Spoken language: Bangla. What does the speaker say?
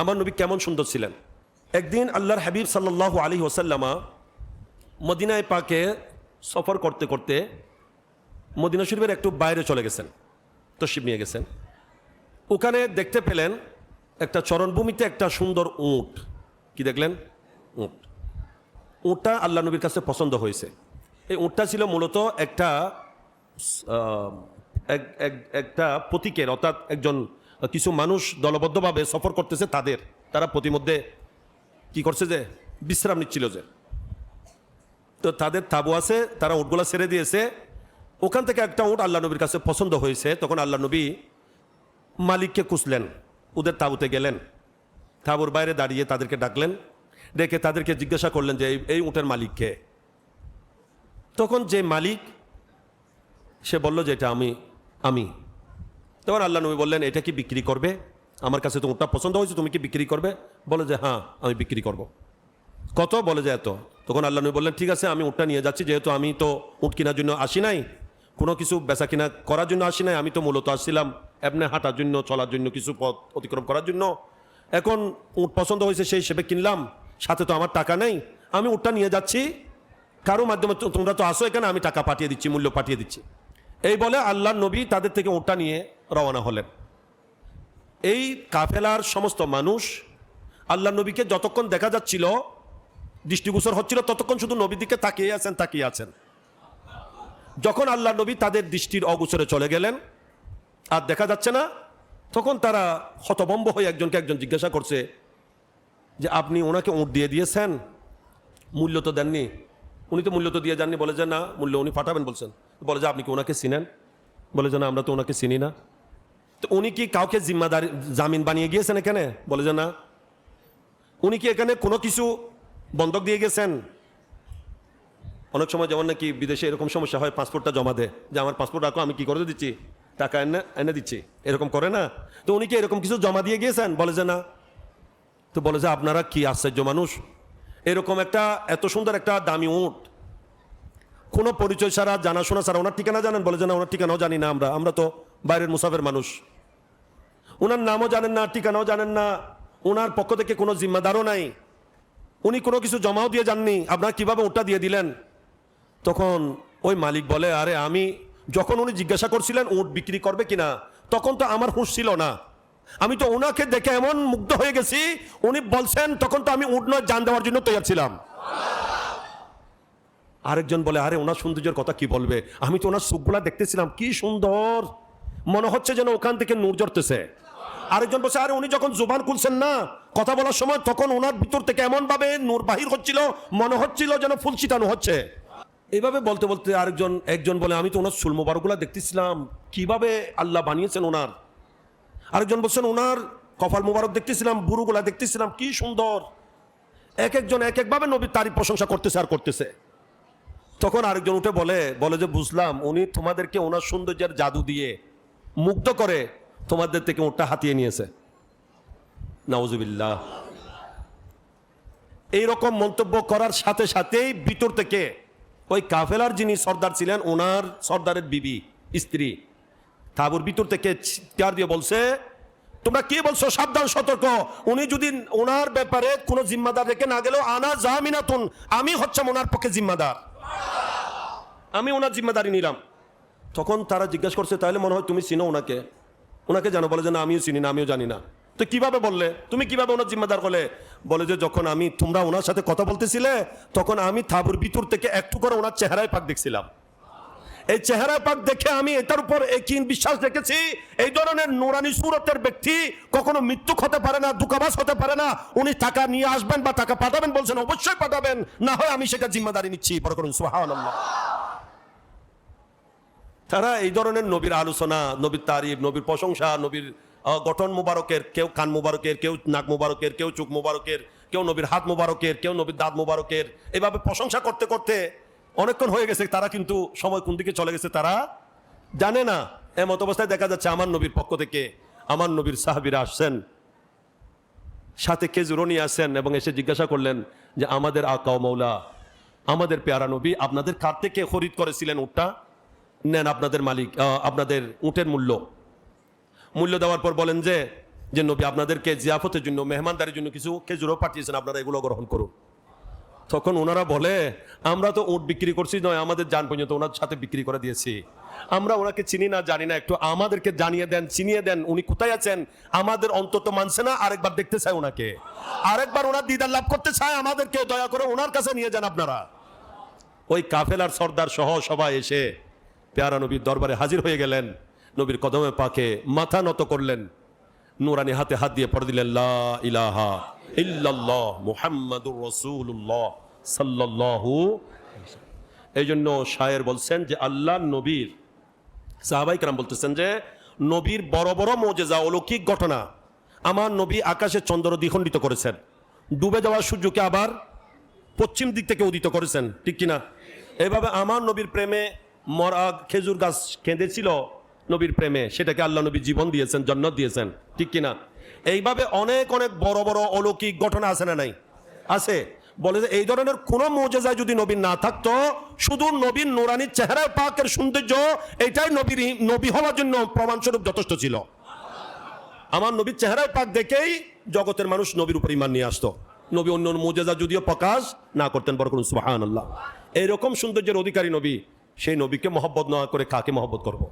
আমার নবী কেমন সুন্দর ছিলেন? একদিন আল্লাহর হাবিব সাল্লাহ আলী ওসাল্লামা মদিনায় পাকে সফর করতে করতে মদিনা শরীফের একটু বাইরে চলে গেছেন তশিব নিয়ে গেছেন। ওখানে দেখতে পেলেন একটা চরণভূমিতে একটা সুন্দর উঁট। কি দেখলেন? উঁট। উঁটটা আল্লাহ নবীর কাছে পছন্দ হয়েছে। এই উঁটটা ছিল মূলত একটা এক- এক- একটা প্রতীকের, অর্থাৎ একজন কিছু মানুষ দলবদ্ধভাবে সফর করতেছে তাদের। তারা প্রতিমধ্যে কি করছে যে, বিশ্রাম নিচ্ছিল যে। তো তাদের তাবু আছে, তারা উটগুলা ছেড়ে দিয়েছে। ওখান থেকে একটা উট আল্লাহ নবীর কাছে পছন্দ হয়েছে। তখন আল্লাহ নবী মালিককে কুসলেন ওদের তাবুতে গেলেন। তাবুর বাইরে দাঁড়িয়ে তাদেরকে ডাকলেন, ডেকে তাদেরকে জিজ্ঞাসা করলেন যে, এই উটের মালিককে তখন যে মালিক, সে বলল যে, এটা আমি আমি। তখন আল্লাহ নবী বললেন, এটা কি বিক্রি করবে? আমার কাছে তো উটটা পছন্দ হয়েছে, তুমি কি বিক্রি করবে? বলে যে হ্যাঁ আমি বিক্রি করব। কত? বলে যে, এত। তখন আল্লাহ নবী বললেন, ঠিক আছে, আমি উটটা নিয়ে যাচ্ছি, যেহেতু আমি তো উট কেনার জন্য আসি নাই, কোনো কিছু বেচা কিনা করার জন্য আসি নাই, আমি তো মূলত আসছিলাম এমনি হাঁটার জন্য, চলার জন্য, কিছু পথ অতিক্রম করার জন্য। এখন উট পছন্দ হয়েছে, সেই হিসেবে কিনলাম, সাথে তো আমার টাকা নেই, আমি উটটা নিয়ে যাচ্ছি। কারও মাধ্যমে তোমরা তো আসো এখানে, আমি টাকা পাঠিয়ে দিচ্ছি, মূল্য পাঠিয়ে দিচ্ছি। এই বলে আল্লাহ নবী তাদের থেকে উটটা নিয়ে রওনা হলেন। এই কাফেলার সমস্ত মানুষ আল্লাহ নবীকে যতক্ষণ দেখা যাচ্ছিল, দৃষ্টিগোচর হচ্ছিল, ততক্ষণ শুধু নবীর দিকে তাকিয়ে আছেন তাকিয়ে আছেন। যখন আল্লাহ নবী তাদের দৃষ্টির অগোচরে চলে গেলেন, আর দেখা যাচ্ছে না, তখন তারা হতভম্ব হয়ে একজনকে একজন জিজ্ঞাসা করছে যে, আপনি ওনাকে উঁট দিয়ে দিয়েছেন? মূল্য তো দেননি। উনি তো মূল্য তো দিয়ে যাননি, বলে যে, না, মূল্য উনি পাঠাবেন, বলছেন। বলে যে, আপনি কি ওনাকে চিনেন? বলে যে, না, আমরা তো ওনাকে চিনি না। তো উনি কি কাউকে জিম্মাদারি, জামিন বানিয়ে গিয়েছেন এখানে? বলে যে না। উনি কি এখানে কোনো কিছু বন্ধক দিয়ে গেছেন? অনেক সময় যেমন নাকি বিদেশে এরকম সমস্যা হয়, পাসপোর্টটা জমা দেয়। যে আমার পাসপোর্ট রাখো, আমি কি করে দিচ্ছি? টাকা এনে এনে দিচ্ছি। এরকম করে না? তো উনি কি এরকম কিছু জমা দিয়ে গিয়েছেন? বলে যে না। তো বলে যে আপনারা কি আশ্চর্য মানুষ? এরকম একটা, এত সুন্দর একটা দামি উঁট। কোনো পরিচয় ছাড়া, জানাশোনা ছাড়া, ওনার ঠিকানা জানেন? বলে যে না, ওনার ঠিকানাও জানি না আমরা। আমরা তো বাইরের মুসাফের মানুষ। ওনার নামও জানেন না, ঠিকানাও জানেন না। ওনার পক্ষ থেকে কোনো জিম্মাদারও নাই। উনি কোনো কিছু জমাও দিয়ে যাননি। আপনার কীভাবে ওটা দিয়ে দিলেন? তখন ওই মালিক বলে, আরে আমি যখন উনি জিজ্ঞাসা করছিলেন উট বিক্রি করবে কিনা, তখন তো আমার হুঁশ ছিল না। আমি তো ওনাকে দেখে এমন মুগ্ধ হয়ে গেছি, উনি বলছেন, তখন তো আমি উট নয় জান দেওয়ার জন্য তৈরি ছিলাম। আরেকজন বলে, আরে, ওনার সৌন্দর্যের কথা কি বলবে? আমি তো ওনার সুখগুলা দেখতেছিলাম। কি সুন্দর! মনে হচ্ছে যেন ওখান থেকে নূর জড়তেছে। আরেকজন বলছে, আরে উনি যখন জোবান খুলছেন না, কথা বলার সময় তখন ওনার ভিতর থেকে এমন ভাবে নূর বাহির হচ্ছিল, মনে হচ্ছিল যেন ফুল ছিটানো হচ্ছে। এইভাবে বলতে বলতে আরেকজন, একজন বলে, আমি তো ওনার সুল মোবারকগুলা দেখতেছিলাম, কীভাবে আল্লাহ বানিয়েছেন ওনার? আরেকজন বলছেন, ওনার কপাল মোবারক দেখতেছিলাম বুড়ুগুলা দেখতেছিলাম, কি সুন্দর। এক একজন, এক একভাবে নবীর তারিফ প্রশংসা করতেছে আর করতেছে। তখন আরেকজন উঠে বলে বলে যে, বুঝলাম, উনি তোমাদেরকে ওনার সৌন্দর্যের জাদু দিয়ে মুগ্ধ করে তোমাদের থেকে ওটা হাতিয়ে নিয়েছে। নাউজুবিল্লাহ। এইরকম মন্তব্য করার সাথে সাথেই ভিতর থেকে ওই কাফেলার যিনি সর্দার ছিলেন, ওনার সর্দারের বিবি, স্ত্রী, তাবুর ভিতর থেকে চিৎকার দিয়ে বলছে, তোমরা কি বলছো? সাবধান, সতর্ক। উনি যদি ওনার ব্যাপারে কোনো জিম্মাদার রেখে না গেলেও, আনা জামিনাতুন, আমি হচ্ছি ওনার পক্ষে জিম্মাদার। আমি ওনার জিম্মাদারি নিলাম। তখন তারা জিজ্ঞাসা করছে, তাহলে মনে হয় তুমি চিনো ওনাকে ওনাকে জানো, বলে যে, না, আমিও চিনি না, আমিও জানি না। তো কীভাবে বললে? তুমি কীভাবে ওনার জিম্মাদার করলে বলে যে, যখন আমি, তোমরা ওনার সাথে কথা বলতেছিলে, তখন আমি থাবুর ভিতর থেকে একটু করে ওনার চেহারায় পাক দেখছিলাম। এই চেহারা পাক দেখে আমি এটার উপর বিশ্বাস রেখেছি। এই ধরনের নুরানি সুরতের ব্যক্তি কখনো মৃত্যুক হতে পারে না দুঃখাবাস হতে পারে না। উনি টাকা নিয়ে আসবেন বা টাকা পাঠাবেন, বলছেন, অবশ্যই পাঠাবেন। না হয় আমি সেটা জিম্মাদারি নিচ্ছি। পরে করুন সুবহানাল্লাহ। তারা এই ধরনের নবীর আলোচনা, নবীর তারিফ, নবীর প্রশংসা, নবীর গঠন মুবারকের, কেউ কান মুবারকের, কেউ নাক মুবারকের, কেউ চোখ মুবারকের, কেউ নবীর হাত মুবারকের, কেউ নবীর দাঁত মুবারকের, এভাবে প্রশংসা করতে করতে অনেকক্ষণ হয়ে গেছে, তারা কিন্তু সময় কোন দিকে চলে গেছে তারা জানে না। এমত অবস্থায় দেখা যাচ্ছে আমার নবীর পক্ষ থেকে আমার নবীর সাহাবিরা আসছেন, সাথে খেজুরও নিয়ে আসেন এবং এসে জিজ্ঞাসা করলেন যে, আমাদের আকাও মৌলা আমাদের পেয়ারা নবী, আপনাদের কার থেকে খরিদ করেছিলেন উটটা? নেন আপনাদের মালিক আপনাদের উটের মূল্য। মূল্য দেওয়ার পর বলেন যে যে নবী আপনাদেরকে জিয়াফতের জন্য, মেহমানদারির জন্য কিছু খেজুরও পাঠিয়েছেন, আপনারা এগুলো গ্রহণ করুন। তখন ওনারা বলে, আমরা তো উট বিক্রি করছি, নয়, আমাদের যান পর্যন্ত ওনার সাথে বিক্রি করে দিয়েছি। আমরা ওনাকে চিনি না, জানি না, একটু আমাদেরকে জানিয়ে দেন, চিনিয়ে দেন, উনি কোথায় আছেন? আমাদের অন্তত মানছে না, আরেকবার দেখতে চায় ওনাকে। আরেকবার ওনার দিদার লাভ করতে চায় আমাদেরকে, দয়া করে ওনার কাছে নিয়ে যান আপনারা। ওই কাফেলার সর্দার সহ সবাই এসে পেয়ারা নবীর দরবারে হাজির হয়ে গেলেন। নবীর কদমে পাকে মাথা নত করলেন। নুরানি হাতে হাত দিয়ে পড়ে দিলেন ইলাহা সাল্লাল্লাহু এই জন্য শায়ের বলছেন যে, আল্লাহ নবীর সাহাবাই কারাম বলতেছেন যে, নবীর বড় বড় মোজেজা, অলৌকিক ঘটনা আমার নবী আকাশে চন্দ্র দ্বিখণ্ডিত করেছেন। ডুবে যাওয়া সূর্যকে আবার পশ্চিম দিক থেকে উদিত করেছেন। ঠিক কিনা? এভাবে আমার নবীর প্রেমে মরা খেজুর গাছ কেঁদেছিল নবীর প্রেমে। সেটাকে আল্লাহ নবী জীবন দিয়েছেন, জন্নত দিয়েছেন। ঠিক কিনা? এইভাবে অনেক অনেক বড় বড় অলৌকিক ঘটনা আছে না নাই? আছে। বলে যে এই ধরনের কোনো মৌজেজায় যদি নবীর না থাকতো, শুধু নবীর নোরানির চেহারা, পাকের সৌন্দর্য, এটাই নবীর নবী হওয়ার জন্য প্রমাণস্বরূপ যথেষ্ট ছিল। আমার নবীর চেহারায় পাক দেখেই জগতের মানুষ নবীর উপর ইমান নিয়ে আসতো। নবী অন্য মোজেজা যদিও প্রকাশ না করতেন বড় করুন সুবাহান আল্লাহ এইরকম সৌন্দর্যের অধিকারী নবী সেই নবীকে মহব্বত না করে কাকে মহব্বত করব।